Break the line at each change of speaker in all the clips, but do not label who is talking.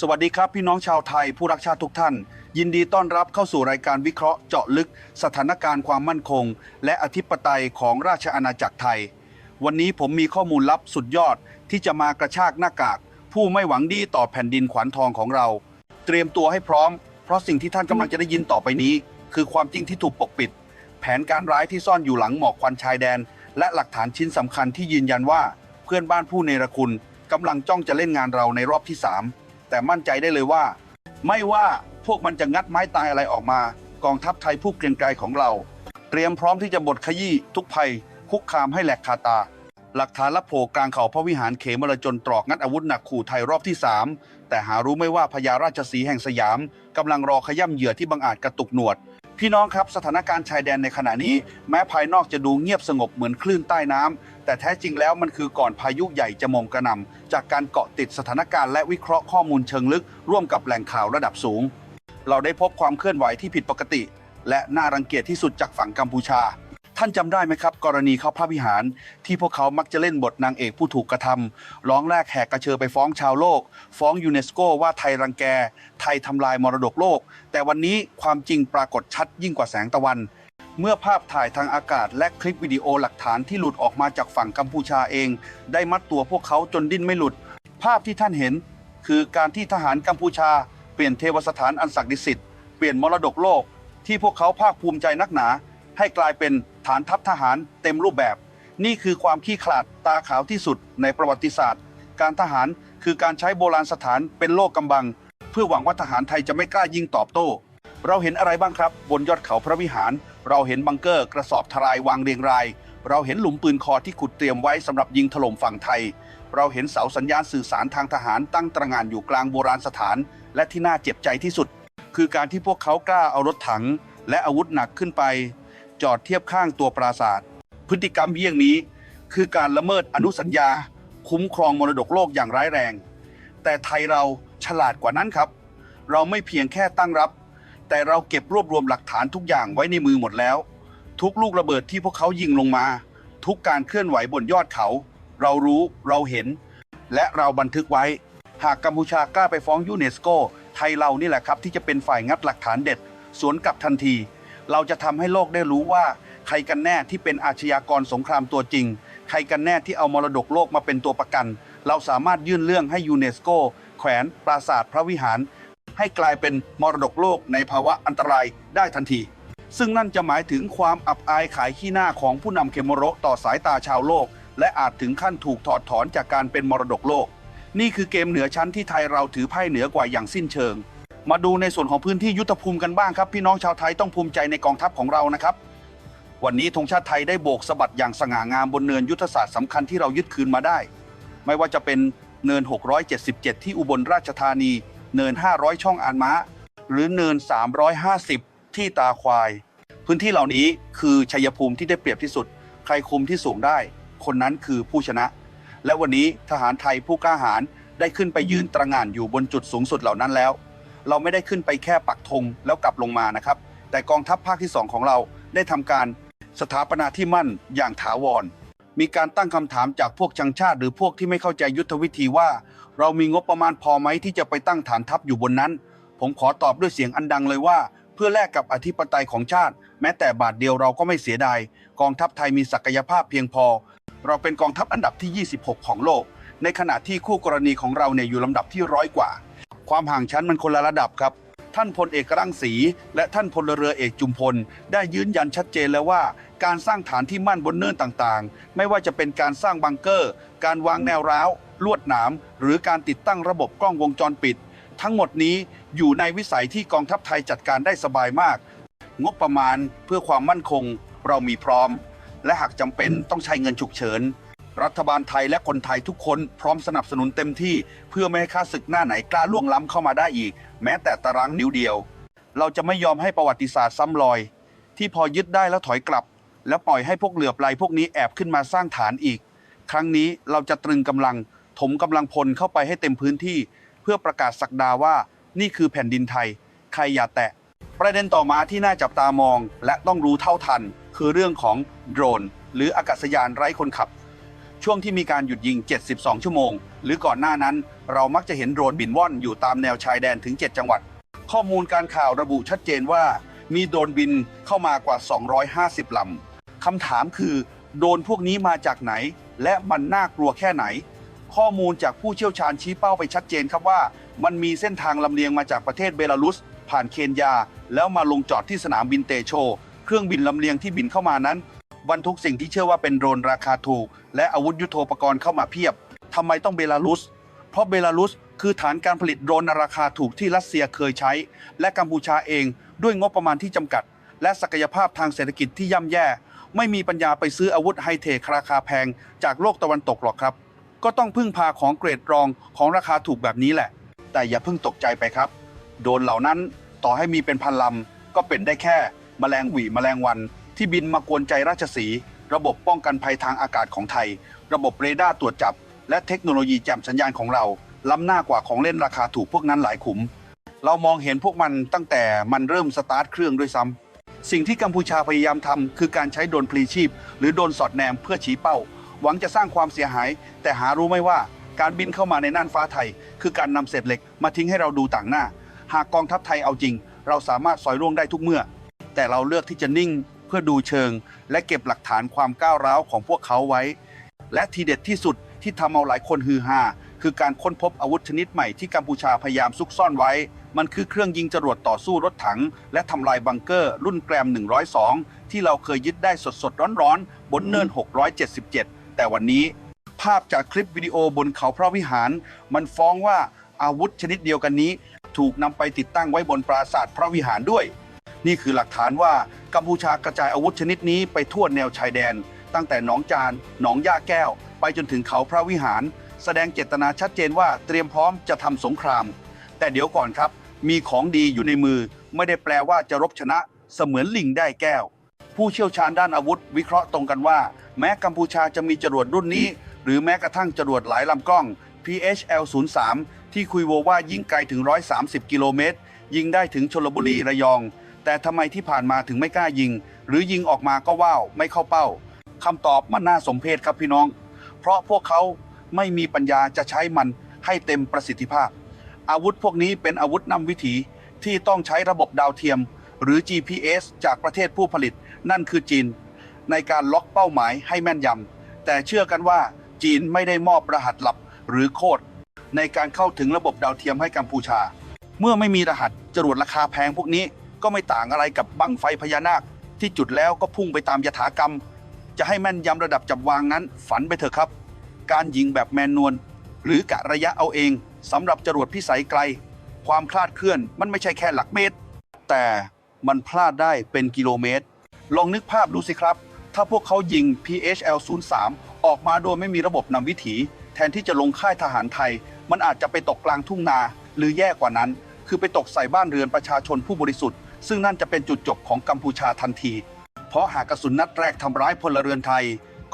สวัสดีครับพี่น้องชาวไทยผู้รักชาติทุกท่าน ยินดีต้อนรับเข้าสู่รายการวิเคราะห์เจาะลึก สถานการณ์ความมั่นคง และอธิปไตยของราชอาณาจักรไทย วันนี้ผมมีข้อมูลลับสุดยอดที่จะมากระชากหน้ากาก ผู้ไม่หวังดีต่อแผ่นดินขวัญทองของเรา เตรียมตัวให้พร้อม เพราะสิ่งที่ท่านกำลังจะได้ยินต่อไปนี้ คือความจริงที่ถูกปกปิด แผนการร้ายที่ซ่อนอยู่หลังหมอกควันชายแดน และหลักฐานชิ้นสำคัญที่ยืนยันว่า เพื่อนบ้านผู้เนรคุณกำลังจ้องจะเล่นงานเราในรอบที่สาม แต่มั่นใจได้เลยว่า ไม่ว่าพวกมันจะงัดไม้ตายอะไรออกมา กองทัพไทยผู้เกรียงไกรของเรา เตรียมพร้อมที่จะบดขยี้ทุกภัย คุกคามให้แหลกคาตา หลักฐานลับโผล่กลางเขาพระวิหารเขมรจนตรอกงัดอาวุธหนักขู่ไทยรอบที่ 3 แต่หารู้ไม่ว่าพญาราชสีแห่งสยามกำลังรอขย่ำเหยื่อที่บังอาจกระตุกหนวด พี่น้องครับสถานการณ์ชายแดนในขณะนี้ แม้ภายนอกจะดูเงียบสงบเหมือนคลื่นใต้น้ำแต่แท้จริงแล้วมันคือก่อนพายุใหญ่จะมงกระหน่ำจากการเกาะติดสถานการณ์และวิเคราะห์ข้อมูลเชิงลึก ร่วมกับแหล่งข่าวระดับสูง เราได้พบความเคลื่อนไหวที่ผิดปกติ และน่ารังเกียจที่สุดจากฝั่งกัมพูชา ท่านจำได้ไหมครับ กรณีเข้าพระวิหาร ที่พวกเขามักจะเล่นบทนางเอกผู้ถูกกระทำร้องแรกแหกกระเชอไปฟ้องชาวโลก ฟ้องยูเนสโกว่าไทยรังแก ไทยทำลายมรดกโลก แต่วันนี้ความจริงปรากฏชัดยิ่งกว่าแสงตะวันเมื่อภาพถ่ายทางอากาศและคลิปวิดีโอหลักฐานที่หลุดออกมาจากฝั่งกัมพูชาเอง ได้มัดตัวพวกเขาจนดิ้นไม่หลุด ภาพที่ท่านเห็น คือการที่ทหารกัมพูชา เปลี่ยนเทวสถานอันศักดิ์สิทธิ์เปลี่ยนมรดกโลก ที่พวกเขาภาคภูมิใจนักหนา ให้กลายเป็น ฐานทัพทหารเต็มรูปแบบ นี่คือความขี้ขลาดตาขาวที่สุดในประวัติศาสตร์ การทหารคือการใช้โบราณสถานเป็นโลกกำบัง เพื่อหวังว่าทหารไทยจะไม่กล้ายิงตอบโต้ เราเห็นอะไรบ้างครับ บนยอดเขาพระวิหาร เราเห็นบังเกอร์กระสอบทรายวางเรียงราย เราเห็นหลุมปืนคอที่ขุดเตรียมไว้สำหรับยิงถล่มฝั่งไทย เราเห็นเสาสัญญาณสื่อสารทางทหารตั้งตระหง่านอยู่กลางโบราณสถาน และที่น่าเจ็บใจที่สุด คือการที่พวกเขากล้าเอารถถัง และอาวุธหนักขึ้นไป จอดเทียบข้างตัวปราสาท พฤติกรรมเยี่ยงนี้ คือการละเมิดอนุสัญญา คุ้มครองมรดกโลกอย่างร้ายแรง แต่ไทยเราฉลาดกว่านั้นครับ เราไม่เพียงแค่ตั้งรับ แต่เราเก็บรวบรวมหลักฐานทุกอย่างไว้ในมือหมดแล้ว ทุกลูกระเบิดที่พวกเขายิงลงมา ทุกการเคลื่อนไหวบนยอดเขา เรารู้เราเห็น และเราบันทึกไว้ หากกัมพูชากล้าไปฟ้องยูเนสโกไทยเรานี่แหละครับที่จะเป็นฝ่ายงัดหลักฐานเด็ด สวนกลับทันที เราจะทำให้โลกได้รู้ว่าใครกันแน่ที่เป็นอาชญากรสงครามตัวจริง ใครกันแน่ที่เอามรดกโลกมาเป็นตัวประกัน เราสามารถยื่นเรื่องให้ยูเนสโกแขวนปราสาทพระวิหาร ให้กลายเป็นมรดกโลกในภาวะอันตรายได้ทันที ซึ่งนั่นจะหมายถึงความอับอายขายขี้หน้าของผู้นำเคมโรต่อสายตาชาวโลก และอาจถึงขั้นถูกถอดถอนจากการเป็นมรดกโลก นี่คือเกมเหนือชั้นที่ไทยเราถือไพ่เหนือกว่าอย่างสิ้นเชิง มาดูในส่วนของพื้นที่ยุทธภูมิกันบ้างครับ พี่น้องชาวไทยต้องภูมิใจในกองทัพของเรานะครับ วันนี้ธงชาติไทยได้โบกสะบัดอย่างสง่างามบนเนินยุทธศาสตร์สำคัญที่เรายึดคืนมาได้ ไม่ว่าจะเป็นเนิน 677 ที่อุบลราชธานี เนิน 500 ช่องอานม้า หรือเนิน 350 ที่ตาควาย พื้นที่เหล่านี้คือชัยภูมิที่ได้เปรียบที่สุด ใครคุมที่สูงได้ คนนั้นคือผู้ชนะ และวันนี้ทหารไทยผู้กล้าหาญได้ขึ้นไปยืนตระหง่านอยู่บนจุดสูงสุดเหล่านั้นแล้ว เราไม่ได้ขึ้นไปแค่ปักธงแล้วกลับลงมานะครับ แต่กองทัพภาคที่ 2 ของเราได้ทำการสถาปนาที่มั่นอย่างถาวร มีการตั้งคำถามจากพวกชังชาติ หรือพวกที่ไม่เข้าใจยุทธวิธีว่า เรามีงบประมาณพอไหมที่จะไปตั้งฐานทัพอยู่บนนั้น ผมขอตอบด้วยเสียงอันดังเลยว่า เพื่อแลกกับอธิปไตยของชาติ แม้แต่บาทเดียวเราก็ไม่เสียดายกองทัพไทยมีศักยภาพเพียงพอ เราเป็นกองทัพอันดับที่ 26 ของโลก ในขณะที่คู่กรณีของเราเนี่ยอยู่ลำดับที่ร้อยกว่า ความห่างชั้นมันคนละระดับครับ ท่านพลเอกรังสี และท่านพลเรือเอกจุมพล ได้ยืนยันชัดเจนแล้วว่า การสร้างฐานที่มั่นบนเนินต่างๆ ไม่ว่าจะเป็นการสร้างบังเกอร์ การวางแนวร้าว ลวดหนามหรือการติดตั้งระบบกล้องวงจรปิด ทั้งหมดนี้อยู่ในวิสัยที่กองทัพไทยจัดการได้สบายมาก งบประมาณเพื่อความมั่นคงเรามีพร้อม และหากจำเป็นต้องใช้เงินฉุกเฉิน รัฐบาลไทยและคนไทยทุกคนพร้อมสนับสนุนเต็มที่ เพื่อไม่ให้ข้าศึกหน้าไหนกล้าล่วงล้ำเข้ามาได้อีก แม้แต่ตารางนิ้วเดียว เราจะไม่ยอมให้ประวัติศาสตร์ซ้ำรอย ที่พอยึดได้แล้วถอยกลับ แล้วปล่อยให้พวกเหลือบไหลพวกนี้แอบขึ้นมาสร้างฐานอีก ครั้งนี้เราจะตรึงกำลัง ถมกำลังพลเข้าไปให้เต็มพื้นที่ เพื่อประกาศสักดาว่านี่คือแผ่นดินไทย ใครอย่าแตะ ประเด็นต่อมาที่น่าจับตามอง และต้องรู้เท่าทัน คือเรื่องของโดรน หรืออากาศยานไร้คนขับ ช่วงที่มีการหยุดยิง 72 ชั่วโมง หรือก่อนหน้านั้น เรามักจะเห็นโดรนบินว่อนอยู่ตามแนวชายแดนถึง 7 จังหวัด ข้อมูลการข่าวระบุชัดเจนว่า มีโดรนบินเข้ามากว่า 250 ลำคำถามคือโดรนพวกนี้มาจากไหน และมันน่ากลัวแค่ไหน ข้อมูลจากผู้เชี่ยวชาญชี้เป้าไปชัดเจนครับว่า มันมีเส้นทางลำเลียงมาจากประเทศเบลารุส ผ่านเคนยา แล้วมาลงจอดที่สนามบินเตโช เครื่องบินลำเลียงที่บินเข้ามานั้น บรรทุกสิ่งที่เชื่อว่าเป็นโดรนราคาถูก และอาวุธยุโทโธปกรณ์เข้ามาเพียบทำไมต้องเบลารุส เพราะเบลารุสคือฐานการผลิตโดรนราคาถูกที่รัสเซียเคยใช้ และกัมพูชาเองด้วยงบประมาณที่จำกัด และศักยภาพทางเศรษฐกิจที่ย่ำแย่ ไม่มีปัญญาไปซื้ออาวุธไฮเทคราคาแพง จากโลกตะวันตกหรอกครับ ก็ต้องพึ่งพาของเกรดรองของราคาถูกแบบนี้แหละ แต่อย่าเพิ่งตกใจไปครับ โดรนเหล่านั้นต่อให้มีเป็นพันลำก็เป็นได้แค่แมลงหวีแมลงวัน ที่บินมากวนใจราชสี ระบบป้องกันภัยทางอากาศของไทย ระบบเรดาร์ตรวจจับ และเทคโนโลยีแจ่มสัญญาณของเรา ล้ำหน้ากว่าของเล่นราคาถูกพวกนั้นหลายขุม เรามองเห็นพวกมันตั้งแต่มันเริ่มสตาร์ทเครื่องด้วยซ้ำสิ่งที่กัมพูชาพยายามทำคือการใช้โดนพลีชีพ หรือโดนสอดแนมเพื่อชี้เป้า หวังจะสร้างความเสียหาย แต่หารู้ไหมว่าการบินเข้ามาในน่านฟ้าไทย คือการนำเศษเหล็กมาทิ้งให้เราดูต่างหน้า หากกองทัพไทยเอาจริง เราสามารถสอยร่วงได้ทุกเมื่อ แต่เราเลือกที่จะนิ่ง พื่อดูเชิง และเก็บหลักฐานความก้าวร้าวของพวกเขาไว้ และทีเด็ดที่สุดที่ทำเอาหลายคนฮือฮาคือการค้นพบอาวุธชนิดใหม่ที่กัมพูชาพยายามซุกซ่อนไว้ มันคือเครื่องยิงจรวดต่อสู้รถถัง และทำลายบังเกอร์ รุ่นแกรม 102 ที่เราเคยยึดได้สดๆร้อนๆ บนเนิน 677 แต่วันนี้ ภาพจากคลิปวิดีโอบนเขาพระวิหาร มันฟ้องว่าอาวุธชนิดเดียวกันนี้ ถูกนำไปติดตั้งไว้บนปราสาทพระวิหารด้วย นี่คือหลักฐานว่ากัมพูชากระจายอาวุธชนิดนี้ไปทั่วแนวชายแดน ตั้งแต่หนองจาน หนองย่าแก้ว ไปจนถึงเขาพระวิหาร แสดงเจตนาชัดเจนว่าเตรียมพร้อมจะทำสงคราม แต่เดี๋ยวก่อนครับ มีของดีอยู่ในมือ ไม่ได้แปลว่าจะรบชนะเสมือนลิงได้แก้ว ผู้เชี่ยวชาญด้านอาวุธ วิเคราะห์ตรงกันว่า แม้กัมพูชาจะมีจรวดรุ่นนี้ หรือแม้กระทั่งจรวดหลายลำกล้อง PHL 03ที่คุยโวว่ายิงไกลถึง 130 กิโลเมตร ยิงได้ถึงชลบุรีระยอง แต่ทำไมที่ผ่านมาถึงไม่กล้ายิง หรือยิงออกมาก็ว่าวไม่เข้าเป้าคำตอบมันน่าสมเพชครับพี่น้อง เพราะพวกเขาไม่มีปัญญาจะใช้มันให้เต็มประสิทธิภาพ อาวุธพวกนี้เป็นอาวุธนำวิถีที่ต้องใช้ระบบดาวเทียม หรือ GPS จากประเทศผู้ผลิต นั่นคือจีน ในการล็อกเป้าหมายให้แม่นยำแต่เชื่อกันว่าจีนไม่ได้มอบรหัสลับหรือโคดในการเข้าถึงระบบดาวเทียมให้กัมพูชา เมื่อไม่มีรหัสจรวดราคาแพงพวกนี้ ก็ไม่ต่างอะไรกับบั้งไฟพญานาค ที่จุดแล้วก็พุ่งไปตามยถากรรม จะให้แม่นยำระดับจับวางนั้น ฝันไปเถอะครับ การยิงแบบแมนนวลหรือกะระยะเอาเองสำหรับจรวดพิสัยไกล ความคลาดเคลื่อนมันไม่ใช่แค่หลักเมตร แต่มันพลาดได้เป็นกิโลเมตร ลองนึกภาพดูสิครับ ถ้าพวกเขายิง PHL 03ออกมาโดยไม่มีระบบนำวิถี แทนที่จะลงค่ายทหารไทย มันอาจจะไปตกกลางทุ่งนา หรือแย่กว่านั้น คือไปตกใส่บ้านเรือนประชาชนผู้บริสุทธิ์ ซึ่งนั่นจะเป็นจุดจบของกัมพูชาทันที เพราะหากกระสุนนัดแรกทำร้ายพลเรือนไทย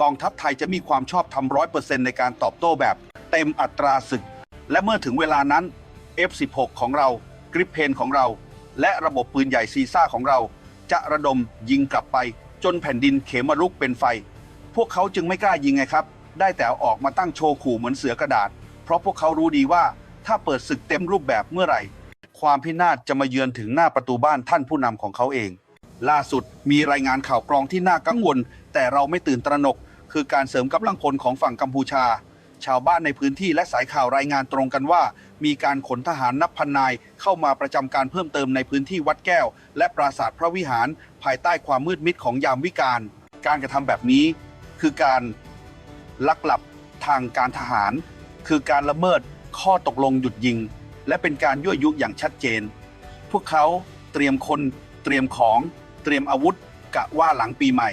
กองทัพไทยจะมีความชอบทำร้อยเปอร์เซ็นต์ในการตอบโต้แบบ เต็มอัตราศึก และเมื่อถึงเวลานั้น F16 ของเรากริปเพนของเรา และระบบปืนใหญ่ซีซ่าของเรา จะระดมยิงกลับไป จนแผ่นดินเขมรุกเป็นไฟ พวกเขาจึงไม่กล้ายิงไงครับ ได้แต่ออกมาตั้งโชว์ขู่เหมือนเสือกระดาษ เพราะพวกเขารู้ดีว่าถ้าเปิดศึกเต็มรูปแบบเมื่อไหร่ ความพินาศจะมาเยือนถึงหน้าประตูบ้านท่านผู้นำของเขาเอง ล่าสุดมีรายงานข่าวกรองที่น่ากังวล แต่เราไม่ตื่นตระหนก คือการเสริมกำลังพลของฝั่งกัมพูชา ชาวบ้านในพื้นที่และสายข่าวรายงานตรงกันว่า มีการขนทหารนับพันนายเข้ามาประจำการเพิ่มเติมในพื้นที่วัดแก้ว และปราสาทพระวิหาร ภายใต้ความมืดมิดของยามวิกาลการกระทำแบบนี้ คือการลักลับทางการทหาร คือการละเมิดข้อตกลงหยุดยิง และเป็นการยั่วยุอย่างชัดเจน พวกเขาเตรียมคนเตรียมของเตรียมอาวุธกะว่าหลังปีใหม่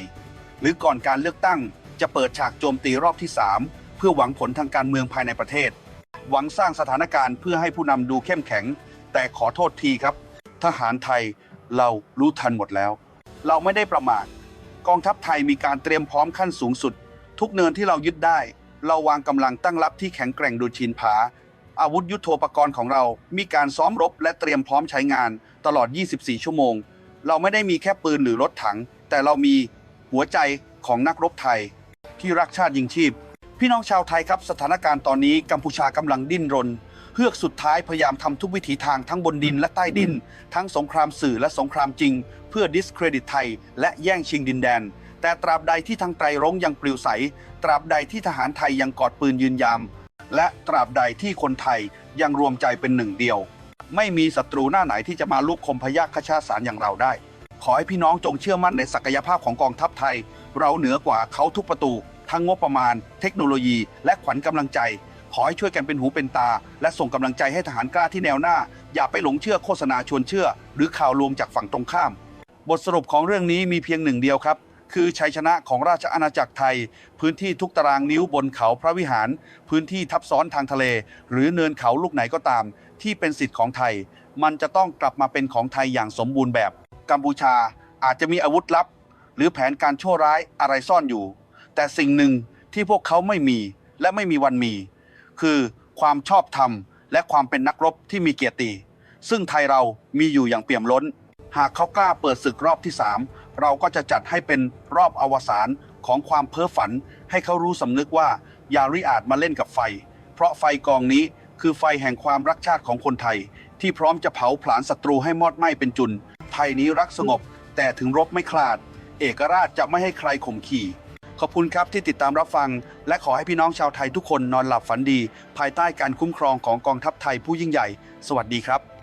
หรือก่อนการเลือกตั้งจะเปิดฉากโจมตีรอบที่ 3 เพื่อหวังผลทางการเมืองภายในประเทศ หวังสร้างสถานการณ์เพื่อให้ผู้นำดูเข้มแข็ง แต่ขอโทษทีครับ ทหารไทยเรารู้ทันหมดแล้ว เราไม่ได้ประมาทกองทัพไทยมีการเตรียมพร้อมขั้นสูงสุด ทุกเนินที่เรายึดได้ เราวางกำลังตั้งรับที่แข็งแกร่งดูชินผา อาวุธยุโทโธปกรณ์ของเรา มีการซ้อมรบและเตรียมพร้อมใช้งานตลอด 24 ชั่วโมง เราไม่ได้มีแค่ปืนหรือรถถัง แต่เรามีหัวใจของนักรบไทย ที่รักชาติยิงชีพ พี่น้องชาวไทยครับสถานการณ์ตอนนี้กัมพูชากำลังดิ้นรนเฮือกสุดท้ายพยายามทำทุกวิถีทางทั้งบนดินและใต้ดิน ทั้งสงครามสื่อและสงครามจริง เพื่อดิสเครดิตไทย และแย่งชิงดินแดน แต่ตราบใดที่ทางไตรรงยังปลิวใส ตราบใดที่ทหารไทยยังกอดปืนยืนยาม และตราบใดที่คนไทยยังรวมใจเป็นหนึ่งเดียว ไม่มีศัตรูหน้าไหนที่จะมาลุกคมพยัคชาติสารอย่างเราได้ ขอให้พี่น้องจงเชื่อมั่นในศักยภาพของกองทัพไทย เราเหนือกว่าเขาทุกประตู ทั้งงบประมาณ เทคโนโลยี และขวัญกำลังใจ ขอให้ช่วยกันเป็นหูเป็นตา และส่งกำลังใจให้ทหารกล้าที่แนวหน้า อย่าไปหลงเชื่อโฆษณาชวนเชื่อ หรือข่าวลวงจากฝั่งตรงข้าม บทสรุปของเรื่องนี้มีเพียงหนึ่งเดียวครับ คือชัยชนะของราชอาณาจักรไทย พื้นที่ทุกตารางนิ้วบนเขาพระวิหาร พื้นที่ทับซ้อนทางทะเล หรือเนินเขาลูกไหนก็ตาม ที่เป็นสิทธิ์ของไทย มันจะต้องกลับมาเป็นของไทยอย่างสมบูรณ์แบบ กัมพูชาอาจจะมีอาวุธลับ หรือแผนการชั่วร้ายอะไรซ่อนอยู่ แต่สิ่งหนึ่งที่พวกเขาไม่มีและไม่มีวันมี คือความชอบธรรม และความเป็นนักรบที่มีเกียรติ ซึ่งไทยเรามีอยู่อย่างเปี่ยมล้น หากเขากล้าเปิดศึกรอบที่ 3 เราก็จะจัดให้เป็นรอบอวสานของความเพ้อฝัน ให้เขารู้สำนึกว่าอย่าริอาจมาเล่นกับไฟ เพราะไฟกองนี้คือไฟแห่งความรักชาติของคนไทย ที่พร้อมจะเผาผลาญศัตรูให้มอดไหม้เป็นจุน ไทยนี้รักสงบ แต่ถึงรบไม่คลาด เอกราชจะไม่ให้ใครข่มขี่ขอบคุณครับที่ติดตามรับฟัง และขอให้พี่น้องชาวไทยทุกคนนอนหลับฝันดี ภายใต้การคุ้มครองของกองทัพไทยผู้ยิ่งใหญ่ สวัสดีครับ